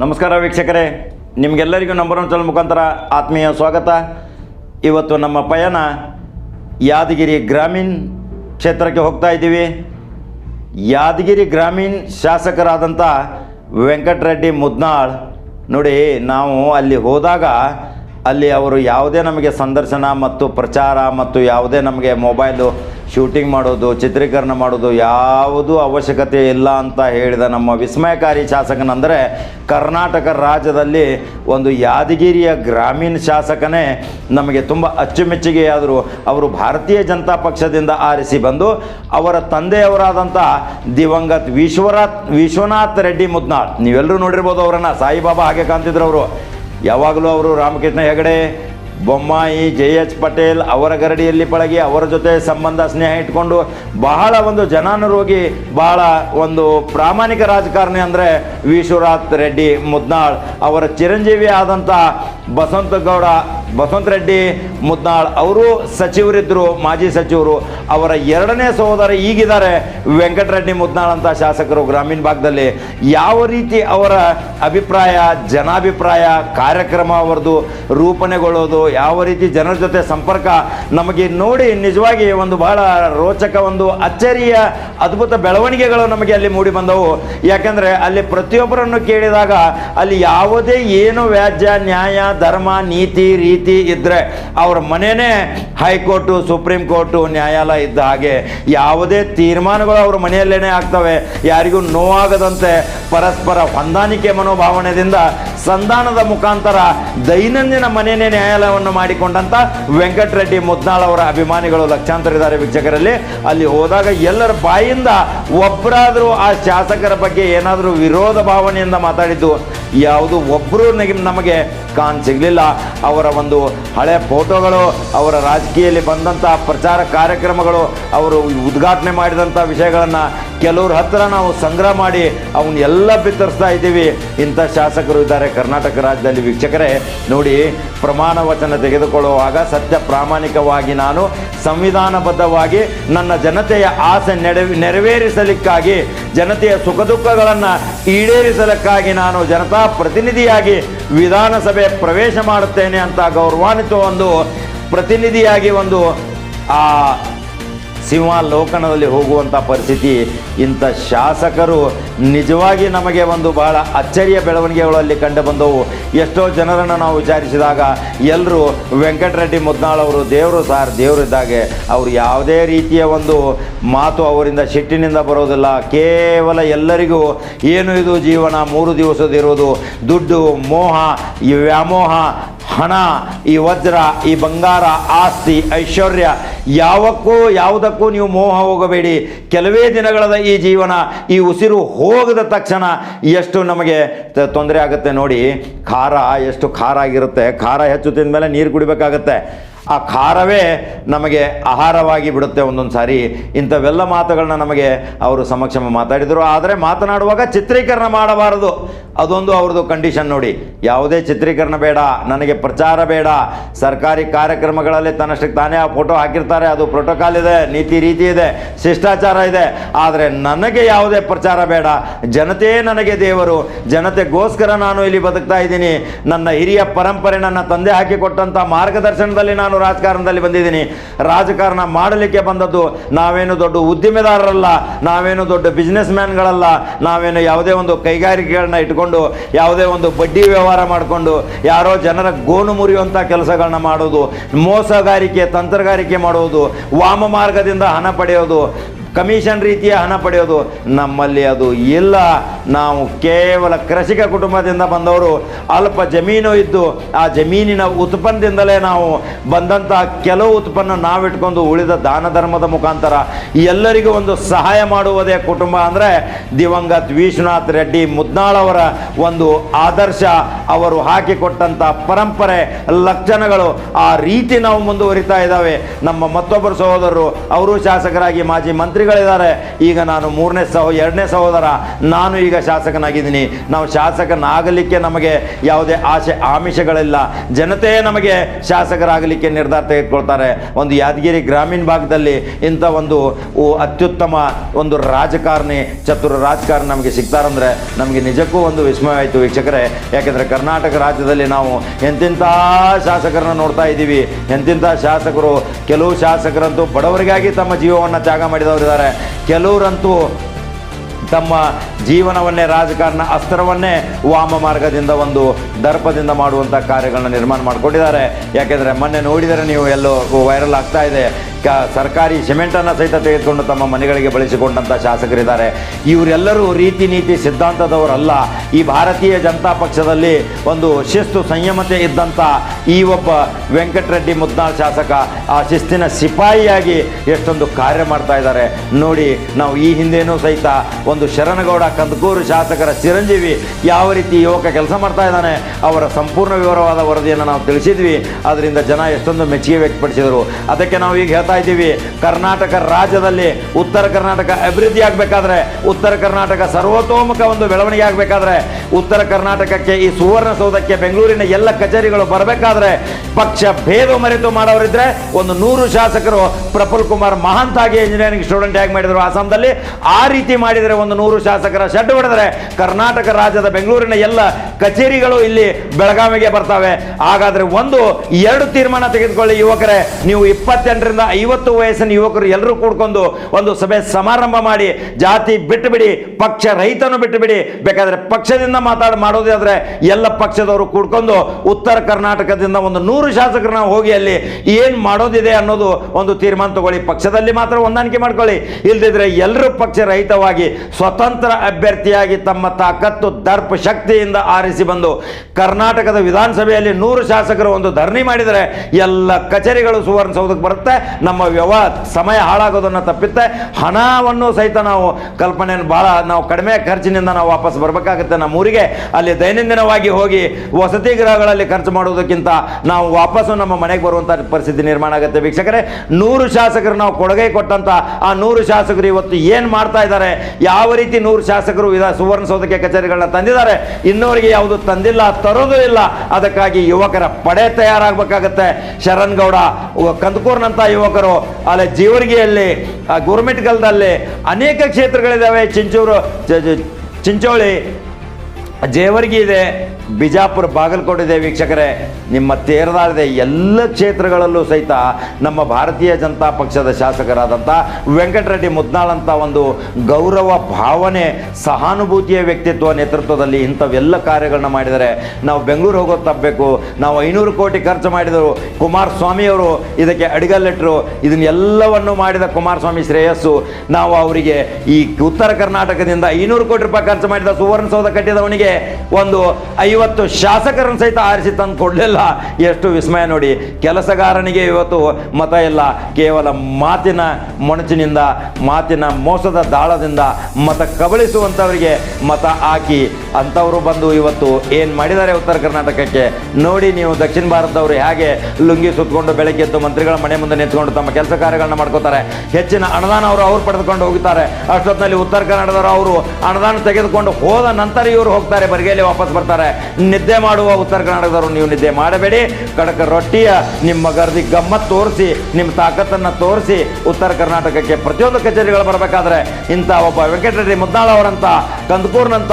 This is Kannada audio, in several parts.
ನಮಸ್ಕಾರ ವೀಕ್ಷಕರೇ, ನಿಮಗೆಲ್ಲರಿಗೂ ನಂಬರ್ ಒನ್ ಚಾನಲ್ ಮುಖಾಂತರ ಆತ್ಮೀಯ ಸ್ವಾಗತ. ಇವತ್ತು ನಮ್ಮ ಪಯಣ ಯಾದಗಿರಿ ಗ್ರಾಮೀಣ ಕ್ಷೇತ್ರಕ್ಕೆ ಹೋಗ್ತಾ ಇದ್ದೀವಿ. ಯಾದಗಿರಿ ಗ್ರಾಮೀಣ ಶಾಸಕರಾದಂಥ ವೆಂಕಟರೆಡ್ಡಿ ಮುದ್ನಾಳ್, ನೋಡಿ, ನಾವು ಅಲ್ಲಿ ಹೋದಾಗ ಅಲ್ಲಿ ಅವರು ಯಾವುದೇ ನಮಗೆ ಸಂದರ್ಶನ ಮತ್ತು ಪ್ರಚಾರ ಮತ್ತು ಯಾವುದೇ ನಮಗೆ ಮೊಬೈಲು ಶೂಟಿಂಗ್ ಮಾಡೋದು, ಚಿತ್ರೀಕರಣ ಮಾಡೋದು ಯಾವುದೂ ಅವಶ್ಯಕತೆ ಇಲ್ಲ ಅಂತ ಹೇಳಿದ ನಮ್ಮ ವಿಸ್ಮಯಕಾರಿ ಶಾಸಕನಂದರೆ ಕರ್ನಾಟಕ ರಾಜ್ಯದಲ್ಲಿ ಒಂದು ಯಾದಗಿರಿಯ ಗ್ರಾಮೀಣ ಶಾಸಕನೇ ನಮಗೆ ತುಂಬ ಅಚ್ಚುಮೆಚ್ಚುಗೆಯಾದರು. ಅವರು ಭಾರತೀಯ ಜನತಾ ಪಕ್ಷದಿಂದ ಆರಿಸಿ ಬಂದು ಅವರ ತಂದೆಯವರಾದಂಥ ದಿವಂಗತ್ ವಿಶ್ವನಾಥ್ ವಿಶ್ವನಾಥ್ ರೆಡ್ಡಿ ಮುದ್ನಾಳ್. ನೀವೆಲ್ಲರೂ ನೋಡಿರ್ಬೋದು ಅವರನ್ನು. ಸಾಯಿಬಾಬಾ ಹಾಗೆ ಕಾಣ್ತಿದ್ರು ಅವರು. ಯಾವಾಗಲೂ ಅವರು ರಾಮಕೃಷ್ಣ ಹೆಗಡೆ ಬೊಮ್ಮಾಯಿ ಜೆ ಎಚ್ ಪಟೇಲ್ ಅವರ ಗರಡಿಯಲ್ಲಿ ಪಳಗಿ, ಅವರ ಜೊತೆ ಸಂಬಂಧ, ಸ್ನೇಹ ಇಟ್ಕೊಂಡು ಬಹಳ ಒಂದು ಜನಾನುರೋಗಿ, ಬಹಳ ಒಂದು ಪ್ರಾಮಾಣಿಕ ರಾಜಕಾರಣಿ ಅಂದರೆ ವಿಶ್ವನಾಥ್ ರೆಡ್ಡಿ ಮುದ್ನಾಳ್. ಅವರ ಚಿರಂಜೀವಿ ಆದಂಥ ಬಸವಂತ ಗೌಡ, ಬಸವಂತ ರೆಡ್ಡಿ ಮುದ್ನಾಳ್ ಅವರು ಸಚಿವರಿದ್ದರು ಮಾಜಿ ಸಚಿವರು. ಅವರ ಎರಡನೇ ಸಹೋದರ ಈಗಿದ್ದಾರೆ, ವೆಂಕಟರೆಡ್ಡಿ ಮುದ್ನಾಳ್ ಅಂತ ಶಾಸಕರು ಗ್ರಾಮೀಣ ಭಾಗದಲ್ಲಿ. ಯಾವ ರೀತಿ ಅವರ ಅಭಿಪ್ರಾಯ, ಜನಾಭಿಪ್ರಾಯ, ಕಾರ್ಯಕ್ರಮ ಅವರದು ರೂಪಣೆಗೊಳ್ಳೋದು ಯಾವ ರೀತಿ ಜನರ ಜೊತೆ ಸಂಪರ್ಕ, ನಮಗೆ ನೋಡಿ ನಿಜವಾಗಿ ಒಂದು ಬಹಳ ರೋಚಕ ಒಂದು ಅಚ್ಚರಿಯ ಅದ್ಭುತ ಬೆಳವಣಿಗೆಗಳು ನಮಗೆ ಅಲ್ಲಿ ಮೂಡಿ ಬಂದವು. ಯಾಕಂದ್ರೆ ಅಲ್ಲಿ ಪ್ರತಿಯೊಬ್ಬರನ್ನು ಕೇಳಿದಾಗ ಅಲ್ಲಿ ಯಾವುದೇ ಏನು ವ್ಯಾಜ್ಯ, ನ್ಯಾಯ, ಧರ್ಮ, ನೀತಿ, ರೀತಿ ಇದ್ದರೆ ಅವ್ರ ಮನೆಯೇ ಹೈಕೋರ್ಟು, ಸುಪ್ರೀಂ ಕೋರ್ಟು, ನ್ಯಾಯಾಲಯ ಇದ್ದ ಹಾಗೆ ಯಾವುದೇ ತೀರ್ಮಾನಗಳು ಅವ್ರ ಮನೆಯಲ್ಲೇನೆ ಆಗ್ತವೆ. ಯಾರಿಗೂ ನೋವಾಗದಂತೆ ಪರಸ್ಪರ ಹೊಂದಾಣಿಕೆ ಮನೋಭಾವನೆಯಿಂದ ಸಂಧಾನದ ಮುಖಾಂತರ ದೈನಂದಿನ ಮನೆಯೇ ನ್ಯಾಯಾಲಯವನ್ನು ಮಾಡಿಕೊಂಡಂತ ವೆಂಕಟರೆಡ್ಡಿ ಮುದ್ನಾಳ್ ಅವರ ಅಭಿಮಾನಿಗಳು ಲಕ್ಷಾಂತರ ಇದ್ದಾರೆ ವೀಕ್ಷಕರಲ್ಲಿ. ಅಲ್ಲಿ ಹೋದಾಗ ಎಲ್ಲರ ಬಾಯಿಂದ ಒಬ್ಬರಾದರೂ ಆ ಶಾಸಕರ ಬಗ್ಗೆ ಏನಾದರೂ ವಿರೋಧ ಭಾವನೆಯಿಂದ ಮಾತಾಡಿದ್ದು, ಯಾವುದು ಒಬ್ಬರು ನಮಗೆ ಕಾಣ್ ಸಿಗಲಿಲ್ಲ ಅವರ ಒಂದು ಹಳೆ ಫೋಟೋಗಳು, ಅವರ ರಾಜಕೀಯದಲ್ಲಿ ಬಂದಂಥ ಪ್ರಚಾರ ಕಾರ್ಯಕ್ರಮಗಳು, ಅವರು ಉದ್ಘಾಟನೆ ಮಾಡಿದಂಥ ವಿಷಯಗಳನ್ನು ಕೆಲವ್ರ ಹತ್ರ ನಾವು ಸಂಗ್ರಹ ಮಾಡಿ ಅವನ್ನ ಎಲ್ಲ ಬಿತ್ತರಿಸ್ತಾ ಇದ್ದೀವಿ. ಇಂಥ ಶಾಸಕರು ಇದ್ದಾರೆ ಕರ್ನಾಟಕ ರಾಜ್ಯದಲ್ಲಿ ವೀಕ್ಷಕರೇ. ನೋಡಿ, ಪ್ರಮಾಣ ವಚನ ತೆಗೆದುಕೊಳ್ಳುವಾಗ ಸತ್ಯ ಪ್ರಾಮಾಣಿಕವಾಗಿ ನಾನು ಸಂವಿಧಾನಬದ್ಧವಾಗಿ ನನ್ನ ಜನತೆಯ ಆಸೆ ನೆರವೇರಿಸಲಿಕ್ಕಾಗಿ, ಜನತೆಯ ಸುಖ ದುಃಖಗಳನ್ನು ಈಡೇರಿಸಲಿಕ್ಕಾಗಿ ನಾನು ಜನತಾ ಪ್ರತಿನಿಧಿಯಾಗಿ ವಿಧಾನಸಭೆ ಪ್ರವೇಶ ಮಾಡುತ್ತೇನೆ ಅಂತ ಗೌರವಾನ್ವಿತ ಒಂದು ಪ್ರತಿನಿಧಿಯಾಗಿ ಒಂದು ಆ ಸಿಂಹಾಲೋಕನದಲ್ಲಿ ಹೋಗುವಂಥ ಪರಿಸ್ಥಿತಿ ಇಂಥ ಶಾಸಕರು ನಿಜವಾಗಿ ನಮಗೆ ಒಂದು ಬಹಳ ಅಚ್ಚರಿಯ ಬೆಳವಣಿಗೆಗಳಲ್ಲಿ ಕಂಡುಬಂದವು ಕಂಡು ಬಂದವು. ಎಷ್ಟೋ ಜನರನ್ನು ನಾವು ವಿಚಾರಿಸಿದಾಗ ಎಲ್ಲರೂ ವೆಂಕಟರೆಡ್ಡಿ ಮುದ್ನಾಳ್ ಅವರು ದೇವರು ಸಾರ್ ದೇವರಿದ್ದಾಗೆ ಅವರು ಯಾವುದೇ ರೀತಿಯ ಒಂದು ಮಾತು ಅವರಿಂದ ಸಿಟ್ಟಿನಿಂದ ಬರೋದಿಲ್ಲ. ಕೇವಲ ಎಲ್ಲರಿಗೂ ಏನು ಇದು ಜೀವನ? ಮೂರು ದಿವಸದಿರುವುದು ದುಡ್ಡು, ಮೋಹ ವ್ಯಾಮೋಹ ಹಣ, ಈ ವಜ್ರ, ಈ ಬಂಗಾರ, ಆಸ್ತಿ, ಐಶ್ವರ್ಯ, ಯಾವಕ್ಕೂ, ಯಾವುದಕ್ಕೂ ನೀವು ಮೋಹ ಹೋಗಬೇಡಿ. ಕೆಲವೇ ದಿನಗಳದ ಈ ಜೀವನ, ಈ ಉಸಿರು ಹೋಗದ ತಕ್ಷಣ ಎಷ್ಟು ನಮಗೆ ತೊಂದರೆ ಆಗುತ್ತೆ ನೋಡಿ. ಖಾರ, ಎಷ್ಟು ಖಾರ ಆಗಿರುತ್ತೆ. ಖಾರ ಹೆಚ್ಚು ತಿಂದಮೇಲೆ ನೀರು ಕುಡಿಬೇಕಾಗತ್ತೆ. ಆ ಖಾರವೇ ನಮಗೆ ಆಹಾರವಾಗಿ ಬಿಡುತ್ತೆ ಒಂದೊಂದು ಸಾರಿ. ಇಂಥವೆಲ್ಲ ಮಾತುಗಳನ್ನ ನಮಗೆ ಅವರು ಸಮಕ್ಷಮ ಮಾತಾಡಿದರು. ಆದರೆ ಮಾತನಾಡುವಾಗ ಚಿತ್ರೀಕರಣ ಮಾಡಬಾರದು. ಅದೊಂದು ಅವ್ರದ್ದು ಕಂಡೀಷನ್ ನೋಡಿ. ಯಾವುದೇ ಚಿತ್ರೀಕರಣ ಬೇಡ. ನನಗೆ ಪ್ರಚಾರ ಬೇಡ. ಸರ್ಕಾರಿ ಕಾರ್ಯಕ್ರಮಗಳಲ್ಲಿ ತನ್ನಷ್ಟಕ್ಕೆ ತಾನೇ ಆ ಫೋಟೋ ಹಾಕಿರ್ತಾರೆ. ಅದು ಪ್ರೋಟೋಕಾಲ್ ಇದೆ, ನೀತಿ ರೀತಿ ಇದೆ, ಶಿಷ್ಟಾಚಾರ ಇದೆ. ಆದರೆ ನನಗೆ ಯಾವುದೇ ಪ್ರಚಾರ ಬೇಡ. ಜನತೆಯೇ ನನಗೆ ದೇವರು. ಜನತೆಗೋಸ್ಕರ ನಾನು ಇಲ್ಲಿ ಬದುಕ್ತಾ ಇದ್ದೀನಿ. ನನ್ನ ಹಿರಿಯ ಪರಂಪರೆ ನನ್ನ ತಂದೆ ಹಾಕಿಕೊಟ್ಟಂಥ ಮಾರ್ಗದರ್ಶನದಲ್ಲಿ ನಾನು ರಾಜಕಾರಣದಲ್ಲಿ ಬಂದಿದ್ದೀನಿ. ರಾಜಕಾರಣ ಮಾಡಲಿಕ್ಕೆ ಬಂದದ್ದು ನಾವೇನು ದೊಡ್ಡ ಉದ್ದಿಮೆದಾರರಲ್ಲ, ನಾವೇನು ದೊಡ್ಡ ಬಿಸ್ನೆಸ್ ಮ್ಯಾನ್ಗಳಲ್ಲ ನಾವೇನು ಯಾವುದೇ ಒಂದು ಕೈಗಾರಿಕೆಗಳನ್ನ ಇಟ್ಕೊಂಡು, ಯಾವುದೇ ಒಂದು ಬಡ್ಡಿ ವ್ಯವಹಾರ ಮಾಡಿಕೊಂಡು, ಯಾರೋ ಜನರ ಗೋನು ಮುರಿಯುವಂಥ ಕೆಲಸಗಳನ್ನ ಮಾಡೋದು, ಮೋಸಗಾರಿಕೆ, ತಂತ್ರಗಾರಿಕೆ ಮಾಡುವುದು ವಾಮ ಮಾರ್ಗದಿಂದ ಹಣ ಪಡೆಯೋದು ಕಮಿಷನ್ ರೀತಿಯ ಹಣ ಪಡೆಯೋದು ನಮ್ಮಲ್ಲಿ ಅದು ಇಲ್ಲ. ನಾವು ಕೇವಲ ಕೃಷಿಕ ಕುಟುಂಬದಿಂದ ಬಂದವರು ಅಲ್ಪ ಜಮೀನು ಇದ್ದು ಆ ಜಮೀನಿನ ಉತ್ಪನ್ನದಿಂದಲೇ ನಾವು ಬಂದಂಥ ಕೆಲವು ಉತ್ಪನ್ನ ನಾವಿಟ್ಕೊಂಡು ಉಳಿದ ದಾನ ಧರ್ಮದ ಮುಖಾಂತರ ಎಲ್ಲರಿಗೂ ಒಂದು ಸಹಾಯ ಮಾಡುವುದೇ ಕುಟುಂಬ ಅಂದರೆ ದಿವಂಗತ್ ವಿಶ್ವನಾಥ್ ರೆಡ್ಡಿ ಮುದ್ನಾಳವರ ಒಂದು ಆದರ್ಶ ಅವರು ಹಾಕಿಕೊಟ್ಟಂಥ ಪರಂಪರೆ ಲಕ್ಷಣಗಳು ಆ ರೀತಿ ನಾವು ಮುಂದುವರಿತಾ ಇದ್ದಾವೆ. ನಮ್ಮ ಮತ್ತೊಬ್ಬರು ಸಹೋದರರು, ಅವರು ಶಾಸಕರಾಗಿ ಮಾಜಿ ಮಂತ್ರಿಗಳಿದ್ದಾರೆ ಈಗ ನಾನು ಮೂರನೇ ಸಹೋ, ಎರಡನೇ ಸಹೋದರ. ನಾನು ಈಗ ಶಾಸಕನಾಗಿದ್ದೀನಿ. ನಾವು ಶಾಸಕನಾಗಲಿಕ್ಕೆ ನಮಗೆ ಯಾವುದೇ ಆಸೆ ಆಮಿಷಗಳಿಲ್ಲ. ಜನತೆಯೇ ನಮಗೆ ಶಾಸಕರಾಗಲಿಕ್ಕೆ ನಿರ್ಧಾರ ತೆಗೆದುಕೊಳ್ತಾರೆ. ಒಂದು ಯಾದಗಿರಿ ಗ್ರಾಮೀಣ ಭಾಗದಲ್ಲಿ ಇಂಥ ಒಂದು ಅತ್ಯುತ್ತಮ ಒಂದು ರಾಜಕಾರಣಿ, ಚತುರ ರಾಜಕಾರಣಿ ನಮಗೆ ಸಿಗ್ತಾರಂದ್ರೆ ನಮಗೆ ನಿಜಕ್ಕೂ ಒಂದು ವಿಸ್ಮಯವಾಯಿತು ವೀಕ್ಷಕರೇ. ಯಾಕೆಂದರೆ ಕರ್ನಾಟಕ ರಾಜ್ಯದಲ್ಲಿ ನಾವು ಎಂತಿಂಥ ಶಾಸಕರನ್ನ ನೋಡ್ತಾ ಇದ್ದೀವಿ. ಎಂತಿಂಥ ಶಾಸಕರು, ಕೆಲವು ಶಾಸಕರಂತೂ ಬಡವರಿಗಾಗಿ ತಮ್ಮ ಜೀವವನ್ನು ತ್ಯಾಗ ಕೆಲವರಂತೂ ತಮ್ಮ ಜೀವನವನ್ನೇ, ರಾಜಕಾರಣ ಅಸ್ತ್ರವನ್ನೇ ವಾಮ ಮಾರ್ಗದಿಂದ ಒಂದು ದರ್ಪದಿಂದ ಮಾಡುವಂಥ ಕಾರ್ಯಗಳನ್ನ ನಿರ್ಮಾಣ ಮಾಡಿಕೊಂಡಿದ್ದಾರೆ. ಯಾಕೆಂದರೆ ಮೊನ್ನೆ ನೋಡಿದರೆ ನೀವು ಎಲ್ಲೋ ವೈರಲ್ ಆಗ್ತಾ ಇದೆ. ಸರ್ಕಾರಿ ಸಿಮೆಂಟನ್ನು ಸಹಿತ ತೆಗೆದುಕೊಂಡು ತಮ್ಮ ಮನೆಗಳಿಗೆ ಬಳಸಿಕೊಂಡಂಥ ಶಾಸಕರಿದ್ದಾರೆ. ಇವರೆಲ್ಲರೂ ರೀತಿ ನೀತಿ ಸಿದ್ಧಾಂತದವರಲ್ಲ. ಈ ಭಾರತೀಯ ಜನತಾ ಪಕ್ಷದಲ್ಲಿ ಒಂದು ಶಿಸ್ತು ಸಂಯಮತೆ ಇದ್ದಂಥ ಈ ಒಬ್ಬ ವೆಂಕಟರೆಡ್ಡಿ ಮುದ್ನಾಳ್ ಶಾಸಕ ಆ ಶಿಸ್ತಿನ ಸಿಪಾಯಿಯಾಗಿ ಎಷ್ಟೊಂದು ಕಾರ್ಯ ಮಾಡ್ತಾ ಇದ್ದಾರೆ. ನೋಡಿ, ನಾವು ಈ ಹಿಂದೆನೂ ಸಹಿತ ಒಂದು ಶರಣಗೌಡ ಕಂದಕೂರು ಶಾಸಕರ ಚಿರಂಜೀವಿ ಯಾವ ರೀತಿ ಯುವಕ ಕೆಲಸ ಮಾಡ್ತಾ ಇದ್ದಾನೆ, ಅವರ ಸಂಪೂರ್ಣ ವಿವರವಾದ ವರದಿಯನ್ನು ನಾವು ತಿಳಿಸಿದ್ವಿ. ಅದರಿಂದ ಜನ ಎಷ್ಟೊಂದು ಮೆಚ್ಚುಗೆ ವ್ಯಕ್ತಪಡಿಸಿದರು. ಅದಕ್ಕೆ ನಾವು ಈಗ ಹೇಳ್ತಾ ಇದ್ದೀವಿ, ಕರ್ನಾಟಕ ರಾಜ್ಯದಲ್ಲಿ ಉತ್ತರ ಕರ್ನಾಟಕ ಅಭಿವೃದ್ಧಿ ಆಗಬೇಕಾದ್ರೆ, ಉತ್ತರ ಕರ್ನಾಟಕ ಸರ್ವತೋಮುಖ ಒಂದು ಬೆಳವಣಿಗೆ ಆಗಬೇಕಾದ್ರೆ, ಉತ್ತರ ಕರ್ನಾಟಕಕ್ಕೆ ಈ ಸುವರ್ಣಸೌಧಕ್ಕೆ ಬೆಂಗಳೂರಿನ ಎಲ್ಲ ಕಚೇರಿಗಳು ಬರಬೇಕಾದ್ರೆ, ಪಕ್ಷ ಭೇದ ಮರೆತು ಮಾಡೋರಿದ್ರೆ ಒಂದು ನೂರು ಶಾಸಕರು ಪ್ರಫುಲ್ ಕುಮಾರ್ ಮಹಾಂತಾಗಿ ಇಂಜಿನಿಯರಿಂಗ್ ಸ್ಟೂಡೆಂಟ್ ಆಗಿ ಮಾಡಿದ್ರು. ಆಸಾಮದಲ್ಲಿ ಆ ರೀತಿ ಮಾಡಿದರೆ ಒಂದು ನೂರು ಶಾಸಕರ ಶೆಡ್ ಹೊಡೆದ್ರೆ ಕರ್ನಾಟಕ ರಾಜ್ಯದ ಬೆಂಗಳೂರಿನ ಎಲ್ಲ ಕಚೇರಿಗಳು ಇಲ್ಲಿ ಬೆಳಗಾವಿಗೆ ಬರ್ತವೆ. ಹಾಗಾದ್ರೆ ಒಂದು, ಎರಡು ತೀರ್ಮಾನ ತೆಗೆದುಕೊಳ್ಳಿ ಯುವಕರೇ. ನೀವು ಇಪ್ಪತ್ತೆಂಟರಿಂದ ಐವತ್ತು ವಯಸ್ಸಿನ ಯುವಕರು ಎಲ್ಲರೂ ಕೂಡ್ಕೊಂಡು ಒಂದು ಸಭೆ ಸಮಾರಂಭ ಮಾಡಿ, ಜಾತಿ ಬಿಟ್ಟು ಬಿಡಿ ಪಕ್ಷ ರೈತನು ಬಿಟ್ಟು ಬಿಡಿ ಬೇಕಾದ್ರೆ ಪಕ್ಷದಿಂದ ಮಾತಾಡಿ ಮಾಡೋದಾದ್ರೆ ಎಲ್ಲ ಪಕ್ಷದವರು ಕೂಡ್ಕೊಂಡು ಉತ್ತರ ಕರ್ನಾಟಕದಿಂದ ಒಂದು ನೂರು ಶಾಸಕರನ್ನ ಹೋಗಿ ಅಲ್ಲಿ ಏನು ಮಾಡೋದಿದೆ ಅನ್ನೋದು ಒಂದು ತೀರ್ಮಾನ ತಗೊಳ್ಳಿ. ಪಕ್ಷದಲ್ಲಿ ಮಾತ್ರ ಹೊಂದಾಣಿಕೆ ಮಾಡ್ಕೊಳ್ಳಿ. ಇಲ್ದಿದ್ರೆ ಎಲ್ಲರೂ ಪಕ್ಷ ರಹಿತವಾಗಿ ಸ್ವತಂತ್ರ ಅಭ್ಯರ್ಥಿಯಾಗಿ ತಮ್ಮ ತಾಕತ್ತು, ದರ್ಪ ಶಕ್ತಿಯಿಂದ ಆರಿಸಿ ಬಂದು ಕರ್ನಾಟಕದ ವಿಧಾನಸಭೆಯಲ್ಲಿ ನೂರು ಶಾಸಕರು ಒಂದು ಧರಣಿ ಮಾಡಿದರೆ ಎಲ್ಲ ಕಚೇರಿಗಳು ಸುವರ್ಣಸೌಧಕ್ಕೆ ಬರುತ್ತೆ. ನಮ್ಮ ವ್ಯವಹಾರ ಸಮಯ ಹಾಳಾಗೋದನ್ನು ತಪ್ಪುತ್ತೆ. ಹಣವನ್ನು ಸಹಿತ ನಾವು ಕಲ್ಪನೆಯನ್ನು ಭಾಳ ನಾವು ಕಡಿಮೆ ಖರ್ಚಿನಿಂದ ನಾವು ವಾಪಸ್ ಬರಬೇಕಾಗುತ್ತೆ ನಮ್ಮ ಊರಿಗೆ ಅಲ್ಲಿ ದೈನಂದಿನವಾಗಿ ಹೋಗಿ ವಸತಿ ಗೃಹಗಳಲ್ಲಿ ಖರ್ಚು ಮಾಡೋದಕ್ಕಿಂತ ನಾವು ವಾಪಸ್ಸು ನಮ್ಮ ಮನೆಗೆ ಬರುವಂಥ ಪರಿಸ್ಥಿತಿ ನಿರ್ಮಾಣ ಆಗುತ್ತೆ. ವೀಕ್ಷಕರೇ, ನೂರು ಶಾಸಕರು ನಾವು ಕೊಡುಗೆ ಕೊಟ್ಟಂತ ಆ ನೂರು ಶಾಸಕರು ಇವತ್ತು ಏನು ಮಾಡ್ತಾ ಇದ್ದಾರೆ? ಯಾವ ರೀತಿ ನೂರು ಶಾಸಕರು ವಿಧ ಸುವರ್ಣಸೌಧಕ್ಕೆ ಕಚೇರಿಗಳನ್ನ ತಂದಿದ್ದಾರೆ. ಇನ್ನೋರಿಗೆ ಯಾವುದು ತಂದಿಲ್ಲ, ತರೋದು ಇಲ್ಲ. ಅದಕ್ಕಾಗಿ ಯುವಕರ ಪಡೆ ತಯಾರಾಗಬೇಕಾಗತ್ತೆ. ಶರಣ್ ಗೌಡ ಯುವಕರು ಅಲ್ಲಿ ಜೀವರ್ಗಿಯಲ್ಲಿ ಗೌರ್ಮೆಂಟ್ಗಲ್ದಲ್ಲಿ ಅನೇಕ ಕ್ಷೇತ್ರಗಳಿದ್ದಾವೆ. ಚಿಂಚೂರು ಚಿಂಚೋಳಿ, ಜೇವರ್ಗಿ ಇದೆ. ಬಿಜಾಪುರ ಬಾಗಲಕೋಟೆ ವೀಕ್ಷಕರೇ. ನಿಮ್ಮ ತೇರದಾಳದ ಎಲ್ಲ ಕ್ಷೇತ್ರಗಳಲ್ಲೂ ಸಹಿತ ನಮ್ಮ ಭಾರತೀಯ ಜನತಾ ಪಕ್ಷದ ಶಾಸಕರಾದಂಥ ವೆಂಕಟರೆಡ್ಡಿ ಮುದ್ನಾಳ್ ಅಂತ ಒಂದು ಗೌರವ ಭಾವನೆ, ಸಹಾನುಭೂತಿಯ ವ್ಯಕ್ತಿತ್ವ ನೇತೃತ್ವದಲ್ಲಿ ಇಂಥವೆಲ್ಲ ಕಾರ್ಯಗಳನ್ನ ಮಾಡಿದರೆ ನಾವು ಬೆಂಗಳೂರು ಹೋಗೋದು ತಪ್ಪಬೇಕು, ನಾವು ಐನೂರು ಕೋಟಿ ಖರ್ಚು ಮಾಡಿದರು ಕುಮಾರಸ್ವಾಮಿಯವರು ಇದಕ್ಕೆ ಅಡಿಗಲ್ಲಿಟ್ಟರು ಇದನ್ನೆಲ್ಲವನ್ನು ಮಾಡಿದ ಕುಮಾರಸ್ವಾಮಿ ಶ್ರೇಯಸ್ಸು. ನಾವು ಅವರಿಗೆ ಈ ಉತ್ತರ ಕರ್ನಾಟಕದಿಂದ ಐನೂರು ಕೋಟಿ ರೂಪಾಯಿ ಖರ್ಚು ಮಾಡಿದ ಸುವರ್ಣಸೌಧ ಕಟ್ಟಿದವನಿಗೆ ಒಂದು ಐವತ್ತು ಶಾಸಕರನ್ನು ಸಹಿತ ಆರಿಸಿ ತಂದು ಕೊಡಲಿಲ್ಲ. ಎಷ್ಟು ವಿಸ್ಮಯ ನೋಡಿ. ಕೆಲಸಗಾರನಿಗೆ ಇವತ್ತು ಮತ ಇಲ್ಲ. ಕೇವಲ ಮಾತಿನ ಮೊಣಚಿನಿಂದ, ಮಾತಿನ ಮೋಸದ ದಾಳದಿಂದ ಮತ ಕಬಳಿಸುವಂಥವರಿಗೆ ಮತ ಹಾಕಿ ಅಂಥವರು ಬಂದು ಇವತ್ತು ಏನು ಮಾಡಿದ್ದಾರೆ ಉತ್ತರ ಕರ್ನಾಟಕಕ್ಕೆ? ನೋಡಿ ನೀವು ದಕ್ಷಿಣ ಭಾರತದವರು ಹೇಗೆ ಲುಂಗಿ ಸುತ್ತಕೊಂಡು ಬೆಳಗ್ಗೆ ಎದ್ದು ಮಂತ್ರಿಗಳ ಮನೆ ಮುಂದೆ ನಿಂತ್ಕೊಂಡು ತಮ್ಮ ಕೆಲಸ ಕಾರ್ಯಗಳನ್ನ ಮಾಡ್ಕೋತಾರೆ. ಹೆಚ್ಚಿನ ಅನುದಾನ ಅವರು ಅವ್ರು ಪಡೆದುಕೊಂಡು ಹೋಗುತ್ತಾರೆ. ಅಷ್ಟೊತ್ತಿನಲ್ಲಿ ಉತ್ತರ ಕನ್ನಡದವರು ಅವರು ಅನುದಾನ ತೆಗೆದುಕೊಂಡು ಹೋದ ನಂತರ ಇವರು ಹೋಗ್ತಾರೆ. ಬರಿಗೆಯಲ್ಲಿ ವಾಪಸ್ ಬರ್ತಾರೆ. ನಿದ್ದೆ ಮಾಡುವ ಉತ್ತರ ಕರ್ನಾಟಕದವರು ನೀವು ನಿದ್ದೆ ಮಾಡಬೇಡಿ. ಕಡಕ ರೊಟ್ಟಿಯ ನಿಮ್ಮ ಗರ್ದಿ ಗಮ್ಮತ್ ತೋರಿಸಿ, ನಿಮ್ಮ ತಾಕತ್ತನ್ನು ತೋರಿಸಿ ಉತ್ತರ ಕರ್ನಾಟಕಕ್ಕೆ ಪ್ರತಿಯೊಂದು ಕಚೇರಿಗಳು ಬರಬೇಕಾದ್ರೆ ಇಂಥ ಒಬ್ಬ ವೆಂಕಟರೆಡ್ಡಿ ಮುದ್ದಾಳ ಅವರಂತ ಕಂದಕೂರ್ನಂಥ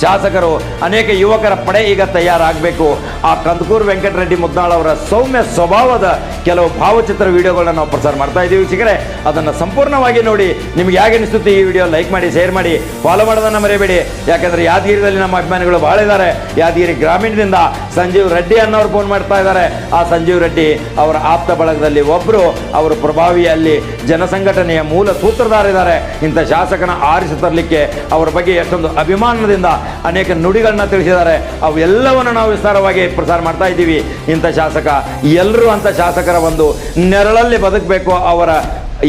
ಶಾಸಕರು, ಅನೇಕ ಯುವಕರ ಪಡೆ ಈಗ ತಯಾರಾಗಬೇಕು. ಆ ಕಂದಕೂರು ವೆಂಕಟರೆಡ್ಡಿ ಮುದ್ನಾಳ್ ಅವರ ಸೌಮ್ಯ ಸ್ವಭಾವದ ಕೆಲವು ಭಾವಚಿತ್ರ ವಿಡಿಯೋಗಳನ್ನ ನಾವು ಪ್ರಸಾರ ಮಾಡ್ತಾ ಇದ್ದೀವಿ. ವೀಕ್ಷಕರೇ, ಅದನ್ನು ಸಂಪೂರ್ಣವಾಗಿ ನೋಡಿ ನಿಮ್ಗೆ ಹೇಗೆ ಅನಿಸುತ್ತೆ ಈ ವಿಡಿಯೋ ಲೈಕ್ ಮಾಡಿ, ಶೇರ್ ಮಾಡಿ ಫಾಲೋ ಮಾಡೋದನ್ನು ಮರೆಯಬೇಡಿ ಯಾಕಂದರೆ ಯಾದಗಿರಿಯಲ್ಲಿ ನಮ್ಮ ಅಭಿಮಾನಿಗಳು ಭಾಳ ಇದ್ದಾರೆ. ಯಾದಗಿರಿ ಗ್ರಾಮೀಣದಿಂದ ಸಂಜೀವ್ ರೆಡ್ಡಿ ಅನ್ನೋರು ಫೋನ್ ಮಾಡ್ತಾ ಇದ್ದಾರೆ. ಆ ಸಂಜೀವ್ ರೆಡ್ಡಿ ಅವರ ಆಪ್ತ ಬಳಗದಲ್ಲಿ ಒಬ್ಬರು ಅವರು ಪ್ರಭಾವಿಯಲ್ಲಿ ಜನಸಂಘಟನೆಯ ಮೂಲ ಸೂತ್ರಧಾರ ಇದ್ದಾರೆ ಇಂಥ ಶಾಸಕನ ಆರಿಸಿ ತರಲಿಕ್ಕೆ ಅವರ ಬಗ್ಗೆ ಎಷ್ಟೊಂದು ಅಭಿಮಾನದಿಂದ ಅನೇಕ ನುಡಿಗಳನ್ನ ತಿಳಿಸಿದ್ದಾರೆ. ಅವೆಲ್ಲವನ್ನು ನಾವು ವಿಸ್ತಾರವಾಗಿ ಪ್ರಸಾರ ಮಾಡ್ತಾ ಇದ್ದೀವಿ. ಇಂಥ ಶಾಸಕ, ಎಲ್ಲರೂ ಅಂತ ಶಾಸಕರ ಒಂದು ನೆರಳಲ್ಲಿ ಬದುಕಬೇಕು, ಅವರ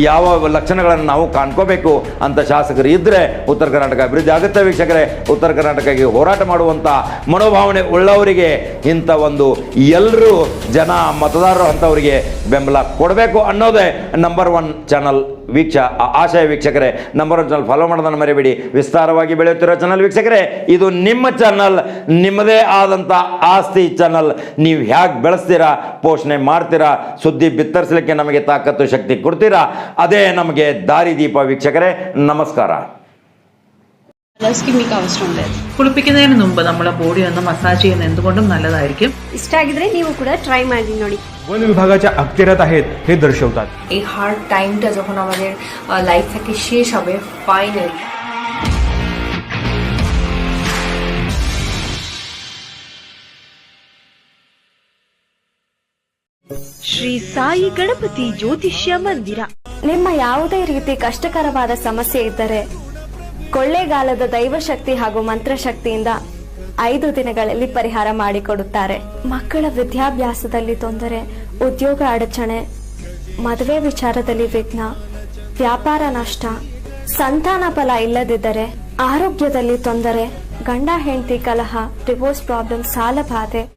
ಯಾವ ಲಕ್ಷಣಗಳನ್ನು ನಾವು ಕಾಣ್ಕೋಬೇಕು ಅಂತ ಶಾಸಕರು ಇದ್ದರೆ ಉತ್ತರ ಕರ್ನಾಟಕ ಅಭಿವೃದ್ಧಿ ಆಗುತ್ತೆ ವೀಕ್ಷಕರೇ. ಉತ್ತರ ಕರ್ನಾಟಕಕ್ಕೆ ಹೋರಾಟ ಮಾಡುವಂಥ ಮನೋಭಾವನೆ ಉಳ್ಳವರಿಗೆ ಇಂಥ ಒಂದು ಎಲ್ಲರೂ ಜನ ಮತದಾರರು ಅಂಥವರಿಗೆ ಬೆಂಬಲ ಕೊಡಬೇಕು ಅನ್ನೋದೇ ನಂಬರ್ ಒನ್ ಚಾನಲ್ ವೀಕ್ಷ ಆಶಯ ವೀಕ್ಷಕರೇ ನಂಬರ್ ಚಾನಲ್ ಫಾಲೋ ಮಾಡೋದನ್ನು ಮರಿಬೇಡಿ. ವಿಸ್ತಾರವಾಗಿ ಬೆಳೆಯುತ್ತಿರೋ ಚಾನಲ್ ವೀಕ್ಷಕರೇ, ಇದು ನಿಮ್ಮ ಚಾನಲ್ ನಿಮ್ಮದೇ ಆದಂಥ ಆಸ್ತಿ ಚಾನಲ್ ನೀವು ಹೇಗೆ ಬೆಳೆಸ್ತೀರಾ, ಪೋಷಣೆ ಮಾಡ್ತೀರಾ, ಸುದ್ದಿ ಬಿತ್ತರಿಸಲಿಕ್ಕೆ ನಮಗೆ ತಾಕತ್ತು, ಶಕ್ತಿ ಕೊಡ್ತೀರಾ, ಅದೇ ನಮಗೆ ದಾರಿದೀಪ ವೀಕ್ಷಕರೇ. ನಮಸ್ಕಾರ. സ്കിമ്മിക്ക് അവസരം లేదు കുളിപ്പിക്കുന്നതിന് മുമ്പ് നമ്മുടെ ബോഡി ഒന്ന് മസാജ് ചെയ്യുന്നത് എന്തുകൊണ്ടും നല്ലതായിരിക്കും ಇಷ್ಟ ಆಗಿದ್ರೆ ನೀವು ಕೂಡ ಟ್ರೈ ಮಾಡಿ ನೋಡಿ वन विभागाच्या अखत्यारात आहेत हे दर्शवतात এই হার্ড টাইমটা যখন আমাদের লাইফ থেকে শেষ হবে ফাইনালি ಶ್ರೀ ಸಾಯಿ ಗಣಪತಿ ಜ್ಯೋತಿಷ್ಯ ಮಂದಿರ ನಿಮ್ಮ ಯಾವುದೇ ರೀತಿ ಕಷ್ಟಕರವಾದ ಸಮಸ್ಯೆ ಇದ್ದರೆ ಕೊಳ್ಳೇಗಾಲದ ದೈವಶಕ್ತಿ ಹಾಗೂ ಮಂತ್ರಶಕ್ತಿಯಿಂದ ಐದು ದಿನಗಳಲ್ಲಿ ಪರಿಹಾರ ಮಾಡಿಕೊಡುತ್ತಾರೆ. ಮಕ್ಕಳ ವಿದ್ಯಾಭ್ಯಾಸದಲ್ಲಿ ತೊಂದರೆ, ಉದ್ಯೋಗ ಅಡಚಣೆ, ಮದುವೆ ವಿಚಾರದಲ್ಲಿ ವಿಘ್ನ, ವ್ಯಾಪಾರ ನಷ್ಟ, ಸಂತಾನ ಫಲ ಇಲ್ಲದಿದ್ದರೆ, ಆರೋಗ್ಯದಲ್ಲಿ ತೊಂದರೆ, ಗಂಡ ಹೆಂಡತಿ ಕಲಹ ಡಿವೋರ್ಸ್ ಪ್ರಾಬ್ಲಮ್ ಸಾಲ ಬಾಧೆ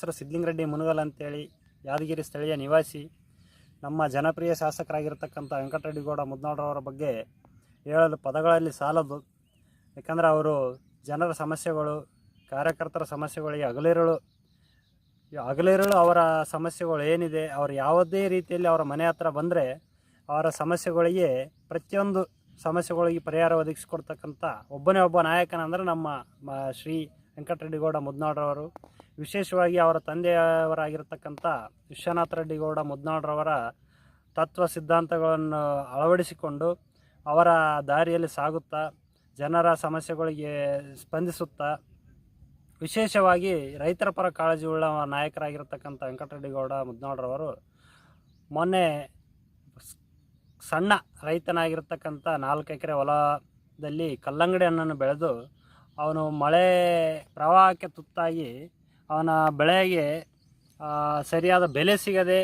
ಹೆಸರು ಸಿದ್ಲಿಂಗರೆಡ್ಡಿ ಮುನಗಲ್ ಅಂತೇಳಿ ಯಾದಗಿರಿ ಸ್ಥಳೀಯ ನಿವಾಸಿ, ನಮ್ಮ ಜನಪ್ರಿಯ ಶಾಸಕರಾಗಿರ್ತಕ್ಕಂಥ ವೆಂಕಟರೆಡ್ಡಿಗೌಡ ಮುದ್ನಾಡ್ರವರ ಬಗ್ಗೆ ಹೇಳಲು ಪದಗಳಲ್ಲಿ ಸಾಲದು. ಯಾಕಂದರೆ ಅವರು ಜನರ ಸಮಸ್ಯೆಗಳು, ಕಾರ್ಯಕರ್ತರ ಸಮಸ್ಯೆಗಳಿಗೆ ಹಗಲಿರಳು ಹಗಲಿರಳು ಅವರ ಸಮಸ್ಯೆಗಳು ಏನಿದೆ, ಅವರು ಯಾವುದೇ ರೀತಿಯಲ್ಲಿ ಅವರ ಮನೆ ಹತ್ರ ಬಂದರೆ ಅವರ ಸಮಸ್ಯೆಗಳಿಗೆ ಪ್ರತಿಯೊಂದು ಸಮಸ್ಯೆಗಳಿಗೆ ಪರಿಹಾರ ಒದಗಿಸಿಕೊಡ್ತಕ್ಕಂಥ ಒಬ್ಬನೇ ಒಬ್ಬ ನಾಯಕನಂದರೆ ನಮ್ಮ ಶ್ರೀ ವೆಂಕಟರೆಡ್ಡಿಗೌಡ ಮುದ್ನಾಳ್ರವರು ವಿಶೇಷವಾಗಿ ಅವರ ತಂದೆಯವರಾಗಿರ್ತಕ್ಕಂಥ ವಿಶ್ವನಾಥ ರೆಡ್ಡಿಗೌಡ ಮುದ್ನಾಳ್ರವರ ತತ್ವ ಸಿದ್ಧಾಂತಗಳನ್ನು ಅಳವಡಿಸಿಕೊಂಡು ಅವರ ದಾರಿಯಲ್ಲಿ ಸಾಗುತ್ತಾ ಜನರ ಸಮಸ್ಯೆಗಳಿಗೆ ಸ್ಪಂದಿಸುತ್ತಾ ವಿಶೇಷವಾಗಿ ರೈತರ ಪರ ಕಾಳಜಿ ಉಳ್ಳ ನಾಯಕರಾಗಿರ್ತಕ್ಕಂಥ ವೆಂಕಟರೆಡ್ಡಿಗೌಡ ಮುದ್ನಾಳ್ರವರು ಮೊನ್ನೆ ಸಣ್ಣ ರೈತನಾಗಿರ್ತಕ್ಕಂಥ ನಾಲ್ಕು ಎಕರೆ ಹೊಲದಲ್ಲಿ ಕಲ್ಲಂಗಡಿ ಹಣ್ಣನ್ನು ಬೆಳೆದು ಅವನು ಮಳೆ ಪ್ರವಾಹಕ್ಕೆ ತುತ್ತಾಗಿ ಅವನ ಬೆಳೆಗೆ ಸರಿಯಾದ ಬೆಲೆ ಸಿಗದೆ,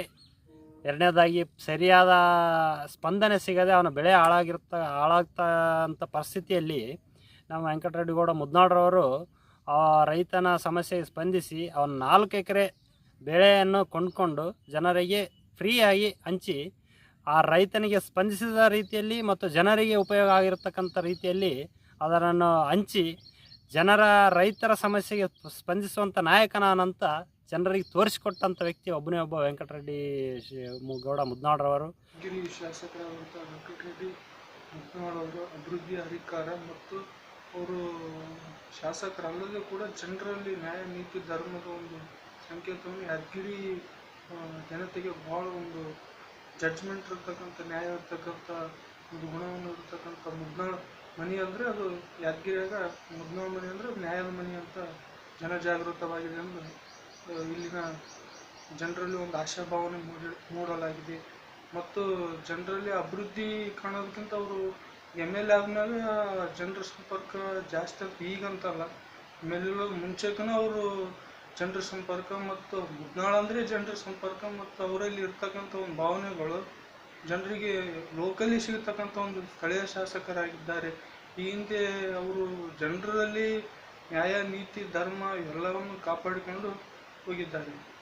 ಎರಡನೇದಾಗಿ ಸರಿಯಾದ ಸ್ಪಂದನೆ ಸಿಗದೆ ಅವನ ಬೆಳೆ ಹಾಳಾಗಿರ್ತ, ಹಾಳಾಗ್ತಾ ಅಂಥ ಪರಿಸ್ಥಿತಿಯಲ್ಲಿ ನಮ್ಮ ವೆಂಕಟರೆಡ್ಡಿಗೌಡ ಮುದ್ನಾಡ್ರವರು ಆ ರೈತನ ಸಮಸ್ಯೆಗೆ ಸ್ಪಂದಿಸಿ ಅವನ ನಾಲ್ಕು ಎಕರೆ ಬೆಳೆಯನ್ನು ಕೊಂಡ್ಕೊಂಡು ಜನರಿಗೆ ಫ್ರೀಯಾಗಿ ಹಂಚಿ, ಆ ರೈತನಿಗೆ ಸ್ಪಂದಿಸಿದ ರೀತಿಯಲ್ಲಿ ಮತ್ತು ಜನರಿಗೆ ಉಪಯೋಗ ಆಗಿರತಕ್ಕಂಥ ರೀತಿಯಲ್ಲಿ ಅದನ್ನು ಹಂಚಿ ಜನರ ರೈತರ ಸಮಸ್ಯೆಗೆ ಸ್ಪಂದಿಸುವಂಥ ನಾಯಕನಾನಂತ ಜನರಿಗೆ ತೋರಿಸಿಕೊಟ್ಟಂಥ ವ್ಯಕ್ತಿ ಒಬ್ಬನೇ ಒಬ್ಬ ವೆಂಕಟರೆಡ್ಡಿ ಗೌಡ ಮುದ್ನಾಡ್ರವರು ಶಾಸಕರಾದಂಥ ವೆಂಕಟರೆಡ್ಡಿ ಮುದ್ನಾಡವರು ಅಭಿವೃದ್ಧಿ ಅಧಿಕಾರ ಮತ್ತು ಅವರು ಶಾಸಕರಲ್ಲದೆ ಕೂಡ ಜನರಲ್ಲಿ ನ್ಯಾಯ, ನೀತಿ, ಧರ್ಮದ ಒಂದು ಸಂಕೇತವನ್ನು ಯಾದಗಿರಿ ಜನತೆಗೆ ಭಾಳ ಒಂದು ಜಡ್ಜ್ಮೆಂಟ್ ಇರ್ತಕ್ಕಂಥ, ನ್ಯಾಯ ಇರ್ತಕ್ಕಂಥ ಒಂದು ಗುಣವನ್ನು ಇರ್ತಕ್ಕಂಥ ಮುದ್ನಾಳ ಮನೆ ಅಂದರೆ ಅದು ಯಾದಗಿರಿಯಾಗ ಮುದ್ನಾಳ ಮನೆ ಅಂದರೆ ನ್ಯಾಯದ ಮನೆ ಅಂತ ಜನಜಾಗೃತವಾಗಿದೆ ಎಂದು ಆ, ಇಲ್ಲಿನ ಜನರಲ್ಲಿ ಒಂದು ಆಶಾಭಾವನೆ ಮೂಡಿ ಮೂಡಲಾಗಿದೆ. ಮತ್ತು ಜನರಲ್ಲಿ ಅಭಿವೃದ್ಧಿ ಕಾಣೋದಕ್ಕಿಂತ ಅವರು ಎಂ ಎಲ್ ಎ ಆದ್ಮೇಲೆ ಜನರ ಸಂಪರ್ಕ ಜಾಸ್ತಿ ಅಂತ ಈಗಂತಲ್ಲ. ಎಂ ಎಲ್ ಎ ಮುಂಚೆಗೂ ಅವರು ಜನರ ಸಂಪರ್ಕ ಮತ್ತು ಮುದ್ನಾಳ ಅಂದರೆ ಜನರ ಸಂಪರ್ಕ ಮತ್ತು ಅವರಲ್ಲಿ ಇರ್ತಕ್ಕಂಥ ಒಂದು ಭಾವನೆಗಳು ಜನರಿಗೆ ಲೋಕಲಿ ಸಿಗತಕ್ಕಂಥ ಒಂದು ಸ್ಥಳೀಯ ಶಾಸಕರಾಗಿದ್ದಾರೆ. ಈ ಹಿಂದೆ ಅವರು ಜನರಲ್ಲಿ ನ್ಯಾಯ, ನೀತಿ, ಧರ್ಮ ಎಲ್ಲವನ್ನು ಕಾಪಾಡಿಕೊಂಡು ಹೋಗಿದ್ದಾರೆ.